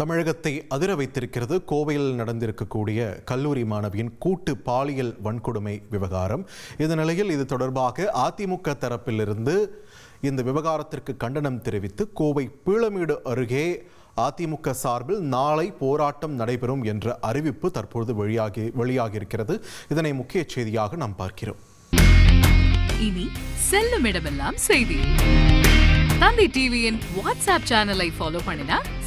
தமிழகத்தை அதிர வைத்திருக்கிறது கோவையில் நடந்திருக்கக்கூடிய கல்லூரி மாணவியின் கூட்டு பாலியல் வன்கொடுமை விவகாரம். இந்த நிலையில் இது தொடர்பாக அதிமுக தரப்பிலிருந்து இந்த விவகாரத்திற்கு கண்டனம் தெரிவித்து கோவை பீளமேடு அருகே அதிமுக சார்பில் நாளை போராட்டம் நடைபெறும் என்ற அறிவிப்பு தற்பொழுது வெளியாகி வெளியாகியிருக்கிறது. இதனை முக்கிய செய்தியாக நாம் பார்க்கிறோம். இனி செல்லும் இடமெல்லாம் செய்தி. தந்தை டிவியின் வாட்ஸ்அப் சேனலை ஃபாலோ பண்ணினா